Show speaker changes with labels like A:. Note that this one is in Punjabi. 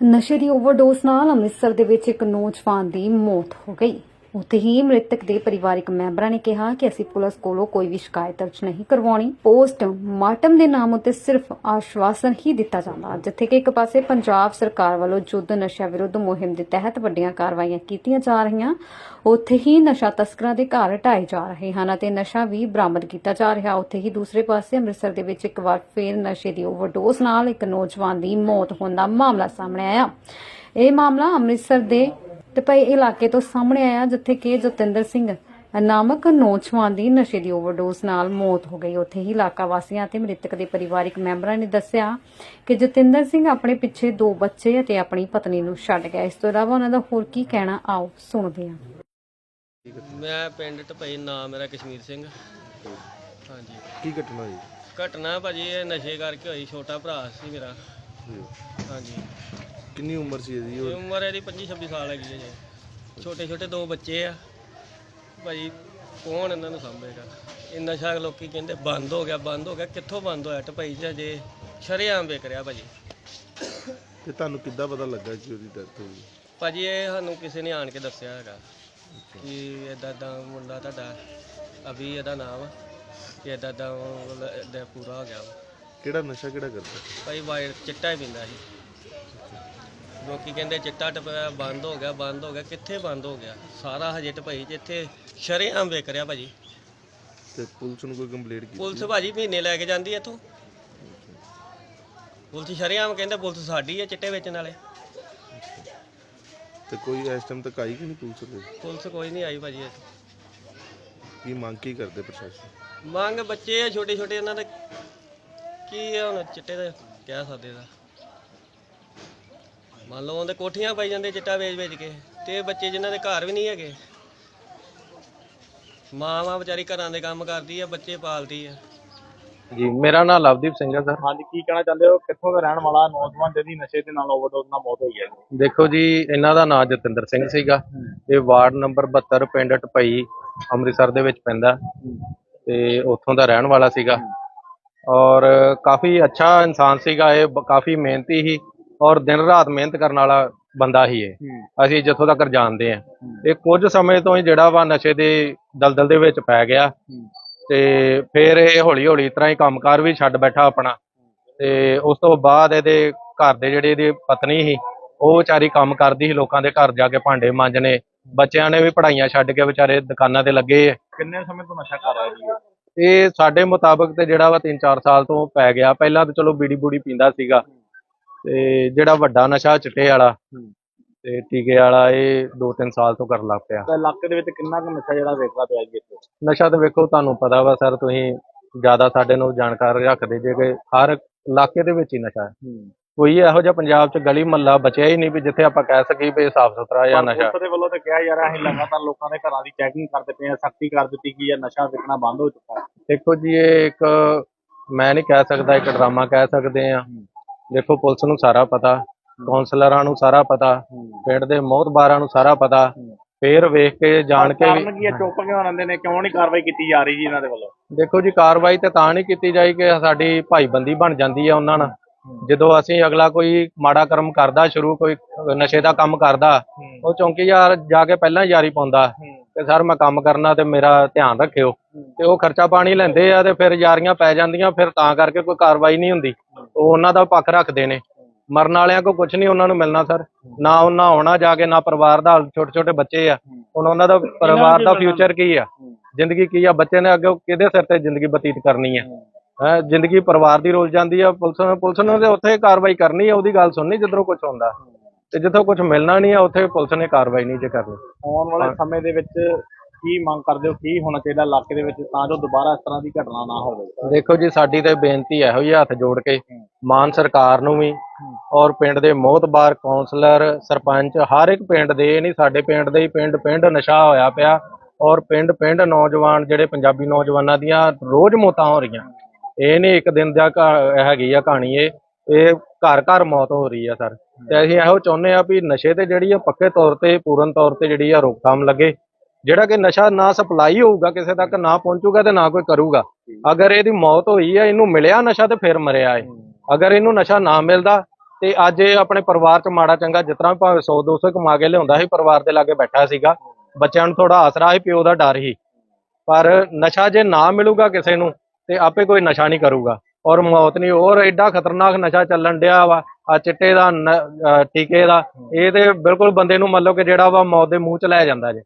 A: ਨਸ਼ੇ ਦੀ ਓਵਰਡੋਸ ਨਾਲ ਅੰਮ੍ਰਿਤਸਰ ਦੇ ਵਿੱਚ ਇੱਕ ਨੌਜਵਾਨ ਦੀ ਮੌਤ ਹੋ ਗਈ। ਉੱਥੇ ਹੀ ਮ੍ਰਿਤਕ ਦੇ ਪਰਿਵਾਰਕ ਮੈਂਬਰਾਂ ਨੇ ਕਿਹਾ ਕਿ ਅਸੀਂ ਪੁਲਿਸ ਕੋਲੋਂ ਕੋਈ ਵੀ ਸ਼ਿਕਾਇਤ ਦਰਜ ਨਹੀਂ ਕਰਵਾਉਣੀ। ਪੋਸਟ ਮਾਰਟਮ ਦੇ ਨਾਮ ਉੱਤੇ ਸਿਰਫ ਆਸ਼ਵਾਸਨ ਹੀ ਦਿੱਤਾ ਜਾਂਦਾ, ਜਿੱਥੇ ਕਿ ਇੱਕ ਪਾਸੇ ਪੰਜਾਬ ਸਰਕਾਰ ਵੱਲੋਂ ਯੁੱਧ ਨਸ਼ਾ ਵਿਰੁੱਧ ਮੁਹਿੰਮ ਦੇ ਤਹਿਤ ਵੱਡੀਆਂ ਕਾਰਵਾਈਆਂ ਕੀਤੀਆਂ ਜਾ ਰਹੀਆਂ, ਉੱਥੇ ਹੀ ਨਸ਼ਾ ਤਸਕਰਾਂ ਦੇ ਘਰ ਢਾਏ ਜਾ ਰਹੇ ਹਨ ਅਤੇ ਨਸ਼ਾ ਵੀ ਬਰਾਮਦ ਕੀਤਾ ਜਾ ਰਿਹਾ। ਉੱਥੇ ਹੀ ਦੂਸਰੇ ਪਾਸੇ ਅੰਮ੍ਰਿਤਸਰ ਦੇ ਵਿੱਚ ਇੱਕ ਵਾਰ ਫੇਰ ਨਸ਼ੇ ਦੀ ਓਵਰਡੋਜ਼ ਨਾਲ ਇੱਕ ਨੌਜਵਾਨ ਦੀ ਮੌਤ ਹੋਣ ਦਾ ਮਾਮਲਾ ਸਾਹਮਣੇ ਆਇਆ। ਇਹ ਮਾਮਲਾ ਅੰਮ੍ਰਿਤਸਰ ਦੇ ਤਪਈ ਇਲਾਕੇ ਤੋਂ ਸਾਹਮਣੇ ਆਇਆ ਜਿੱਥੇ ਕਿ ਜਤਿੰਦਰ ਸਿੰਘ ਨਾਮਕ ਨੌਜਵਾਨ ਦੀ ਨਸ਼ੇ ਦੀ ਓਵਰਡੋਸ ਨਾਲ ਮੌਤ ਹੋ ਗਈ। ਉੱਥੇ ਹੀ ਇਲਾਕਾ ਵਾਸੀਆਂ ਅਤੇ ਮ੍ਰਿਤਕ ਦੇ ਪਰਿਵਾਰਕ ਮੈਂਬਰਾਂ ਨੇ ਦੱਸਿਆ ਕਿ ਜਤਿੰਦਰ ਸਿੰਘ ਆਪਣੇ ਪਿੱਛੇ ਦੋ ਬੱਚੇ ਅਤੇ ਆਪਣੀ ਪਤਨੀ ਨੂੰ ਛੱਡ ਗਿਆ। ਇਸ ਤੋਂ ਇਲਾਵਾ ਉਹਨਾਂ ਦਾ ਹੋਰ ਕੀ ਕਹਿਣਾ ਆਓ ਸੁਣਦੇ ਹਾਂ।
B: ਮੈਂ ਪਿੰਡ ਢਪਈ ਨਾਮ ਮੇਰਾ ਕਸ਼ਮੀਰ ਸਿੰਘ। ਹਾਂਜੀ।
C: ਕੀ ਘਟਨਾ ਹੋਈ?
B: ਘਟਨਾ ਭਾਜੀ ਇਹ ਨਸ਼ੇ ਕਰਕੇ ਹੋਈ ਛੋਟਾ ਭਰਾ ਸੀ ਮੇਰਾ।
C: ਜੀ।
B: ਹਾਂਜੀ।
C: ਕਿੰਨੀ ਉਮਰ ਸੀ ਇਹਦੀ?
B: ਇਹ
C: ਔਰ
B: ਉਮਰ ਇਹਦੀ 25 26 ਸਾਲ ਹੈਗੀ ਹੈ ਜੀ। ਛੋਟੇ ਛੋਟੇ ਦੋ ਬੱਚੇ ਆ। ਭਾਜੀ ਕੌਣ ਇਹਨਾਂ ਨੂੰ ਸੰਭੇਗਾ? ਇਹ ਨਸ਼ਾ ਲੋਕੀ ਕਹਿੰਦੇ ਬੰਦ ਹੋ ਗਿਆ ਬੰਦ ਹੋ ਗਿਆ। ਕਿੱਥੋਂ ਬੰਦ ਹੋਇਆ? ਢਪਈ ਚ ਜੇ ਸ਼ਰੇਆਮ ਵੇਚ ਰਿਹਾ ਭਾਜੀ
C: ਤੇ ਤੁਹਾਨੂੰ ਕਿੱਦਾਂ ਪਤਾ ਲੱਗਾ ਕਿ ਉਹਦੀ ਡੈਥ ਹੋ ਗਈ
B: ਭਾਜੀ ਇਹ ਸਾਨੂੰ ਕਿਸੇ ਨੇ ਆਣ ਕੇ ਦੱਸਿਆ ਹੈਗਾ ਕਿ ਇਦਾਂ ਦਾ ਮੁੰਡਾ ਤੁਹਾਡਾ ਅਭੀ ਇਹਦਾ ਨਾਮ ਆ, ਕਿ ਇਦਾਂ ਦਾ ਇਦਾਂ ਪੂਰਾ ਹੋ ਗਿਆ। ਵਾ।
C: ਕਿਹੜਾ ਨਸ਼ਾ ਕਿਹੜਾ ਕਰਦਾ?
B: ਭਾਈ ਵਾਈਟ ਚਿੱਟਾ ਹੀ ਪੀਂਦਾ ਸੀ। ਲੋਕੀ ਕਹਿੰਦੇ ਚਿੱਟਾ ਟਪਿਆ ਬੰਦ ਹੋ ਗਿਆ ਬੰਦ ਹੋ ਗਿਆ। ਕਿੱਥੇ ਬੰਦ ਹੋ ਗਿਆ? ਸਾਰਾ ਹਜੇ ਟਪਈ ਜਿੱਥੇ ਸ਼ਰੇਆਮ ਵੇਚ ਰਿਹਾ ਭਾਜੀ।
C: ਤੇ ਪੁਲਿਸ ਨੂੰ ਕੋਈ ਕੰਪਲੇਂਟ ਕੀਤੀ?
B: ਪੁਲਿਸ ਭਾਜੀ ਮਹੀਨੇ ਲੈ ਕੇ ਜਾਂਦੀ ਇੱਥੋਂ। ਪੁਲਿਸ ਸ਼ਰੇਆਮ ਕਹਿੰਦੇ ਪੁਲਿਸ ਸਾਡੀ ਐ ਚਿੱਟੇ ਵੇਚਣ ਵਾਲੇ।
C: ਤੇ ਕੋਈ ਇਸ ਟਾਈਮ ਤੱਕ ਆਈ ਕਿ ਨਹੀਂ ਪੁਲਿਸ ਦੇ?
B: ਪੁਲਿਸ ਕੋਈ ਨਹੀਂ ਆਈ ਭਾਜੀ। ਇੱਥੇ।
C: ਕੀ ਮੰਗ ਕੀ ਕਰਦੇ ਪ੍ਰਸ਼ਾਸਨ?
B: ਮੰਗ ਬੱਚੇ ਆ ਛੋਟੇ ਛੋਟੇ ਇਹਨਾਂ ਦੇ ਕੀ ਆ ਹੁਣ ਚਿੱਟੇ ਦਾ ਕਹਿ ਸਕਦੇ ਦਾ? ਮੰਨ ਲਓ ਉਹਦੇ ਕੋਠੀਆਂ ਪਾਈ ਜਾਂਦੇ ਚਿੱਟਾ ਵੇਚ ਵੇਚ ਕੇ ਤੇ ਇਹ ਬੱਚੇ ਜਿਨ੍ਹਾਂ ਦੇ ਘਰ ਵੀ ਨਹੀਂ ਹੈਗੇ। ਮਾਂ ਮਾਂ ਵਿਚਾਰੀ ਘਰਾਂ ਦੇ ਕੰਮ ਕਰਦੀ ਆ ਬੱਚੇ ਪਾਲਦੀ ਆ।
D: ਜੀ ਮੇਰਾ ਨਾਮ ਲਵਦੀਪ ਸਿੰਘ ਹੈ ਸਰ।
E: ਹਾਂਜੀ ਕੀ ਕਹਿਣਾ ਚਾਹੁੰਦੇ ਹੋ? ਕਿੱਥੋਂ ਦਾ ਰਹਿਣ ਵਾਲਾ? ਨੌਜਵਾਨ ਜਿਹਦੀ ਨਸ਼ੇ ਦੇ ਨਾਲ ਓਵਰਡੋਜ਼ ਨਾਲ ਮੌਤ ਹੋਈ ਹੈ।
D: ਦੇਖੋ ਜੀ ਇਹਨਾਂ ਦਾ ਨਾਮ ਜਤਿੰਦਰ ਸਿੰਘ ਸੀਗਾ। ਇਹ ਵਾਰਡ ਨੰਬਰ 72 ਪਿੰਡ ਟਪਈ ਅੰਮ੍ਰਿਤਸਰ ਦੇ ਵਿੱਚ ਪੈਂਦਾ। ਤੇ ਉੱਥੋਂ ਦਾ ਰਹਿਣ ਵਾਲਾ ਸੀਗਾ। ਔਰ ਕਾਫੀ ਅੱਛਾ ਇਨਸਾਨ ਸੀਗਾ ਇਹ ਬ- ਕਾਫੀ ਮਿਹਨਤੀ ਸੀ ਔਰ ਦਿਨ ਰਾਤ ਮਿਹਨਤ ਕਰਨ ਵਾਲਾ ਬੰਦਾ ਹੀ ਇਹ। ਅਸੀਂ ਜਿੱਥੋਂ ਤੱਕ ਜਾਣਦੇ ਆ ਇਹ ਕੁਝ ਸਮੇਂ ਤੋਂ ਹੀ ਜਿਹੜਾ ਵਾ ਨਸ਼ੇ ਦੇ ਦਲਦਲ ਦੇ ਵਿੱਚ ਪੈ ਗਿਆ। ਤੇ ਫਿਰ ਇਹ ਹੌਲੀ ਹੌਲੀ ਤਰ੍ਹਾਂ ਹੀ ਕੰਮਕਾਰ ਵੀ ਛੱਡ ਬੈਠਾ ਆਪਣਾ। ਤੇ ਉਸ ਤੋਂ ਬਾਅਦ ਇਹਦੇ ਘਰ ਦੇ ਜਿਹੜੇ ਇਹਦੀ ਪਤਨੀ ਸੀ ਉਹ ਵਿਚਾਰੀ ਕੰਮ ਕਰਦੀ ਸੀ ਲੋਕਾਂ ਦੇ ਘਰ ਜਾ ਕੇ ਭਾਂਡੇ ਮਾਂਜਣੇ। ਬੱਚਿਆਂ ਨੇ ਵੀ ਪੜ੍ਹਾਈਆਂ ਛੱਡ ਕੇ ਵਿਚਾਰੇ ਦੁਕਾਨਾਂ ਤੇ ਲੱਗੇ। ਆ।
E: ਕਿੰਨੇ ਸਮੇਂ ਤੋਂ ਨਸ਼ਾ ਕਰ ਰਿਹਾ ਜੀ ਇਹ?
D: ਇਹ ਸਾਡੇ ਮੁਤਾਬਕ ਤੇ ਜਿਹੜਾ ਵਾ 3-4 ਸਾਲ ਤੋਂ ਪੈ ਗਿਆ। ਪਹਿਲਾਂ ਤਾਂ ਚਲੋ ਬੀੜੀ ਬੂੜੀ ਪੀਂਦਾ ਸੀਗਾ। ਤੇ ਜਿਹੜਾ ਵੱਡਾ ਨਸ਼ਾ ਚਿੱਟੇ ਵਾਲਾ ਤੇ ਟੀਕੇ ਵਾਲਾ ਇਹ 2-3 ਸਾਲ ਤੋਂ ਕਰਨ ਲੱਗ ਪਿਆ।
E: ਇਲਾਕੇ ਦੇ ਵਿੱਚ ਕਿੰਨਾ ਕੁ ਨਸ਼ਾ ਜਿਹੜਾ ਵੇਖਦਾ ਪਿਆ ਜੀ ਇੱਥੇ?
D: ਨਸ਼ਾ ਤਾਂ ਵੇਖੋ ਤੁਹਾਨੂੰ ਪਤਾ ਵਾ ਸਰ ਤੁਸੀਂ ਜ਼ਿਆਦਾ ਸਾਡੇ ਨੂੰ ਜਾਣਕਾਰੀ ਰੱਖਦੇ ਜੇ ਕਿ ਹਰ ਇਲਾਕੇ ਦੇ ਵਿੱਚ ਹੀ ਨਸ਼ਾ ਹੈ। ਕੋਈ ਇਹੋ ਜਿਹਾ ਪੰਜਾਬ 'ਚ ਗਲੀ ਮਹੱਲਾ ਬਚਿਆ ਹੀ ਨਹੀਂ ਵੀ ਜਿੱਥੇ ਆਪਾਂ ਕਹਿ ਸਕੀਏ ਵੀ ਸਾਫ਼ ਸੁਥਰਾ ਜਾਂ ਨਸ਼ਾ।
E: ਪੁਲਿਸ ਦੇ ਵੱਲੋਂ ਤਾਂ ਕਿਹਾ ਰਿਹਾ ਅਸੀਂ ਲਗਾਤਾਰ ਲੋਕਾਂ ਦੇ ਘਰਾਂ ਦੀ ਚੈਕਿੰਗ ਕਰਦੇ ਪਏ ਹਾਂ ਸਖਤੀ ਕਰ ਦਿੱਤੀ ਗਈ ਹੈ ਨਸ਼ਾ ਵਿਕਣਾ ਬੰਦ ਹੋ ਚੁੱਕਾ ਹੈ।
D: ਦੇਖੋ ਜੀ ਇਹ ਇੱਕ ਮੈਂ ਨਹੀਂ ਕਹਿ ਸਕਦਾ ਇੱਕ ਡਰਾਮਾ ਕਹਿ ਸਕਦੇ ਆ। ਦੇਖੋ ਪੁਲਿਸ ਨੂੰ ਸਾਰਾ ਪਤਾ ਕਾਉਂਸਲਰਾਂ ਨੂੰ ਸਾਰਾ ਪਤਾ ਪਿੰਡ ਦੇ ਮੋਹਤਬਾਰਾਂ ਨੂੰ ਸਾਰਾ ਪਤਾ। ਫੇਰ ਵੇਖ ਕੇ ਜਾਣ ਕੇ ਵੀ
E: ਕੀ ਚੁੱਪ ਕਿਉਂ ਰਹਿੰਦੇ ਨੇ? ਕਿਉਂ ਨਹੀਂ ਕਾਰਵਾਈ ਕੀਤੀ ਜਾ ਰਹੀ ਜੀ ਇਹਨਾਂ ਦੇ ਵੱਲੋਂ?
D: ਦੇਖੋ ਜੀ ਕਾਰਵਾਈ ਤੇ ਤਾਂ ਨਹੀਂ ਕੀਤੀ ਜਾਈ ਕਿ ਸਾਡੀ ਭਾਈਬੰਦੀ ਬਣ ਜਾਂਦੀ ਹੈ ਉਹਨਾਂ ਨਾਲ। ਜਦੋਂ ਅਸੀਂ ਅਗਲਾ ਕੋਈ ਮਾੜਾ ਕਰਮ ਕਰਦਾ ਸ਼ੁਰੂ ਕੋਈ ਨਸ਼ੇ ਦਾ ਕੰਮ ਕਰਦਾ ਉਹ ਚੌਂਕੀਦਾਰ ਜਾ ਕੇ ਪਹਿਲਾਂ ਯਾਰੀ ਪਾਉਂਦਾ ਕਿ ਸਰ ਮੈਂ ਕੰਮ ਕਰਨਾ ਤੇ ਮੇਰਾ ਧਿਆਨ ਰੱਖਿਓ। ਤੇ ਉਹ ਖਰਚਾ ਪਾਣੀ ਲੈਂਦੇ ਆ ਤੇ ਫਿਰ ਯਾਰੀਆਂ ਪੈ ਜਾਂਦੀਆਂ ਫਿਰ ਤਾਂ ਕਰਕੇ ਕੋਈ ਕਾਰਵਾਈ ਨਹੀਂ ਹੁੰਦੀ। ਉਹ ਉਹਨਾਂ ਦਾ ਪੱਖ ਰੱਖਦੇ ਨੇ। ਮਰਨ ਵਾਲਿਆਂ ਕੋ ਕੁਝ ਨਹੀਂ ਉਹਨਾਂ ਨੂੰ ਮਿਲਣਾ ਸਰ। ਨਾ ਉਹਨਾਂ ਆਉਣਾ ਜਾ ਕੇ ਨਾ ਪਰਿਵਾਰ ਦਾ ਛੋਟੇ ਛੋਟੇ ਬੱਚੇ ਆ। ਹੁਣ ਉਹਨਾਂ ਦਾ ਪਰਿਵਾਰ ਦਾ ਫਿਊਚਰ ਕੀ ਆ? ਜ਼ਿੰਦਗੀ ਕੀ ਆ? ਬੱਚੇ ਨੇ ਅੱਗੇ ਕਿਹਦੇ ਸਿਰ ਤੇ ਜ਼ਿੰਦਗੀ ਬਤੀਤ ਕਰਨੀ ਆ? ਜ਼ਿੰਦਗੀ ਪਰਿਵਾਰ ਦੀ ਰੋਲ ਜਾਂਦੀ ਆ ਪੁਲਿਸ ਨੂੰ ਪੁਲਿਸ ਨੂੰ ਤੇ ਉੱਥੇ ਕਾਰਵਾਈ ਕਰਨੀ ਆ ਉਹਦੀ ਗੱਲ ਸੁਣਨੀ ਜਿੱਧਰੋਂ ਕੁਝ ਹੁੰਦਾ। ਤੇ ਜਿੱਥੋਂ ਕੁਝ ਮਿਲਣਾ ਨਹੀਂ ਆ ਉੱਥੇ ਪੁਲਿਸ ਨੇ ਕਾਰਵਾਈ ਨਹੀਂ ਜੇ ਕਰਨੀ।
E: ਆਉਣ ਵਾਲੇ ਸਮੇਂ ਦੇ ਵਿੱਚ ਕੀ ਮੰਗ ਕਰਦੇ ਹੋ ਕੀ ਹੋਣਾ ਚਾਹੀਦਾ ਇਲਾਕੇ ਦੇ ਵਿੱਚ ਤਾਂ ਜੋ ਦੁਬਾਰਾ ਇਸ ਤਰ੍ਹਾਂ ਦੀ ਘਟਨਾ ਨਾ ਹੋਵੇ?
D: ਦੇਖੋ ਜੀ ਸਾਡੀ ਤੇ ਬੇਨਤੀ ਇਹੋ ਹੀ ਹੱਥ ਜੋੜ ਕੇ ਮਾਨ ਸਰਕਾਰ ਨੂੰ ਵੀ ਔਰ ਪਿੰਡ ਦੇ ਮੋਹਤਬਾਰ ਕਾਉਂਸਲਰ ਸਰਪੰਚ ਹਰ ਇੱਕ ਪਿੰਡ ਦੇ ਇਹ ਨਹੀਂ ਸਾਡੇ ਪਿੰਡ ਦੇ ਹੀ ਪਿੰਡ ਪਿੰਡ ਨਸ਼ਾ ਹੋਇਆ ਪਿਆ ਔਰ ਪਿੰਡ ਪਿੰਡ ਨੌਜਵਾਨ ਜਿਹੜੇ ਪੰਜਾਬੀ ਨੌਜਵਾਨਾਂ ਦੀਆਂ ਰੋਜ਼ ਮੌਤਾਂ ਹੋ ਰਹੀਆਂ। ਇਹ ਨਹੀਂ ਇੱਕ ਦਿਨ ਦਾ ਹੈਗੀ ਆ ਕਹਾਣੀ ਇਹ ਇਹ ਘਰ ਘਰ ਮੌਤ ਹੋ ਰਹੀ ਆ ਸਰ। ਤੇ ਅਸੀਂ ਇਹੋ ਚਾਹੁੰਦੇ ਆ ਵੀ ਨਸ਼ੇ ਤੇ ਜਿਹੜੀ ਆ ਪੱਕੇ ਤੌਰ ਤੇ ਪੂਰਨ ਤੌਰ ਤੇ ਜਿਹੜੀ ਆ ਰੋਕਥਾਮ ਲੱਗੇ। ਜਿਹੜਾ ਕਿ ਨਸ਼ਾ ਨਾ ਸਪਲਾਈ ਹੋਊਗਾ ਕਿਸੇ ਤੱਕ ਨਾ ਪਹੁੰਚੂਗਾ ਤੇ ਨਾ ਕੋਈ ਕਰੂਗਾ। ਅਗਰ ਇਹਦੀ ਮੌਤ ਹੋਈ ਹੈ ਇਹਨੂੰ ਮਿਲਿਆ ਨਸ਼ਾ ਤੇ ਫਿਰ ਮਰਿਆ ਏ। ਅਗਰ ਇਹਨੂੰ ਨਸ਼ਾ ਨਾ ਮਿਲਦਾ ਤੇ ਅੱਜ ਇਹ ਆਪਣੇ ਪਰਿਵਾਰ 'ਚ ਮਾੜਾ ਚੰਗਾ ਜਿਸ ਤਰ੍ਹਾਂ ਵੀ ਭਾਵੇਂ 100 200 ਕਮਾ ਕੇ ਲਿਆਉਂਦਾ ਸੀ ਪਰਿਵਾਰ ਦੇ ਲਾਗੇ ਬੈਠਾ ਸੀਗਾ। ਬੱਚਿਆਂ ਨੂੰ ਥੋੜਾ ਆਸਰਾ ਸੀ ਪਿਓ ਦਾ ਡਰ ਸੀ। ਪਰ ਨਸ਼ਾ ਜੇ ਨਾ ਮਿਲੂਗਾ ਕਿਸੇ ਨੂੰ ਤੇ ਆਪੇ ਕੋਈ ਨਸ਼ਾ ਨਹੀਂ ਕਰੂਗਾ। ਔਰ ਮੌਤ ਨਹੀਂ ਔਰ ਐਡਾ ਖਤਰਨਾਕ ਨਸ਼ਾ ਚੱਲਣ ਡਿਆ ਵਾ ਆ ਚਿੱਟੇ ਦਾ ਟੀਕੇ ਦਾ ਇਹ ਤੇ ਬਿਲਕੁਲ ਬੰਦੇ ਨੂੰ ਮੰਨ ਲਓ ਕਿ ਜਿਹੜਾ ਵਾ ਮੌਤ ਦੇ ਮੂੰਹ 'ਚ ਲੈ ਜਾਂਦਾ ਜੇ।